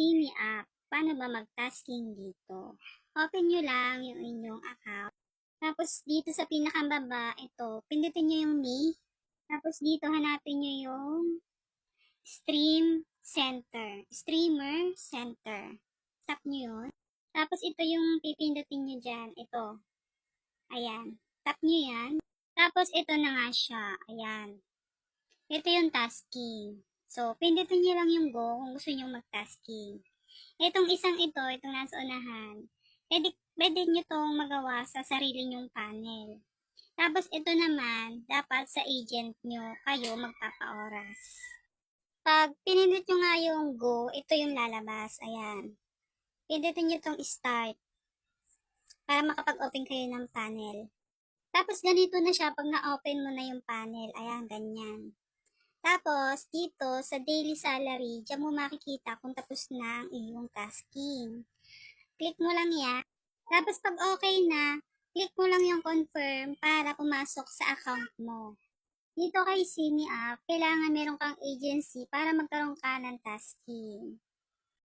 Simi app. Paano ba mag-tasking dito? Open nyo lang yung inyong account. Tapos dito sa pinakababa, ito, pindutin nyo yung me. Tapos dito hanapin nyo yung stream center. Streamer center. Tap nyo yun. Tapos ito yung pipindutin nyo dyan. Ito. Ayan. Tap nyo yan. Tapos ito na nga siya. Ayan. Ito yung tasking. So, pindutin nyo lang yung go kung gusto nyo mag-tasking. Itong isang ito, itong nasa unahan, pwede, pwede nyo itong magawa sa sarili nyong panel. Tapos ito naman, dapat sa agent nyo kayo magpapaoras. Pag pinindot nyo nga yung go, ito yung lalabas. Ayan. Pindutin nyo itong start para makapag-open kayo ng panel. Tapos ganito na siya pag na-open mo na yung panel. Ayan, ganyan. Tapos, dito sa daily salary, diyan mo makikita kung tapos na ang iyong tasking. Click mo lang yan. Tapos pag okay na, click mo lang yung confirm para pumasok sa account mo. Dito kay Simi App, kailangan meron kang agency para magkaroon ka ng tasking.